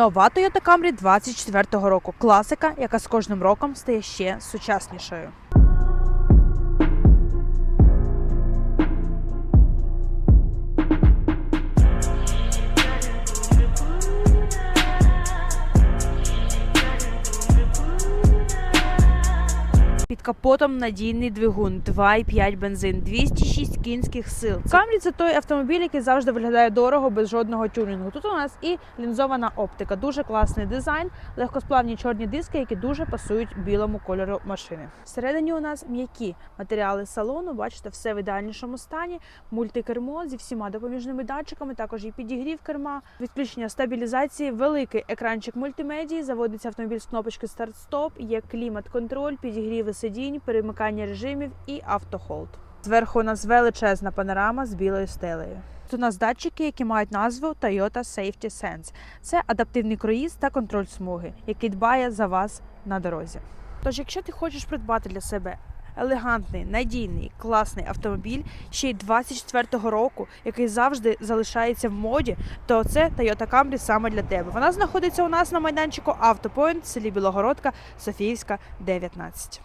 Нова Toyota Camry 24 року. Класика, яка з кожним роком стає ще сучаснішою. Під капотом надійний двигун 2,5 бензин, 206 кінських сил. Камрі це той автомобіль, який завжди виглядає дорого без жодного тюнінгу. Тут у нас і лінзована оптика, дуже класний дизайн, легкосплавні чорні диски, які дуже пасують білому кольору машини. Всередині у нас м'які матеріали салону. Бачите, все в ідеальнішому стані. Мультикермо зі всіма допоміжними датчиками, також і підігрів керма, відключення стабілізації, великий екранчик мультимедії. Заводиться автомобіль з кнопочки старт-стоп, є клімат-контроль, підігріви сидінь, перемикання режимів і автохолд. Зверху у нас величезна панорама з білою стелею. Тут у нас датчики, які мають назву Toyota Safety Sense. Це адаптивний круїз та контроль смуги, який дбає за вас на дорозі. Тож, якщо ти хочеш придбати для себе елегантний, надійний, класний автомобіль, ще й 24-го року, який завжди залишається в моді, то це Toyota Camry саме для тебе. Вона знаходиться у нас на майданчику Автопоінт в селі Білогородка, Софіївська, 19.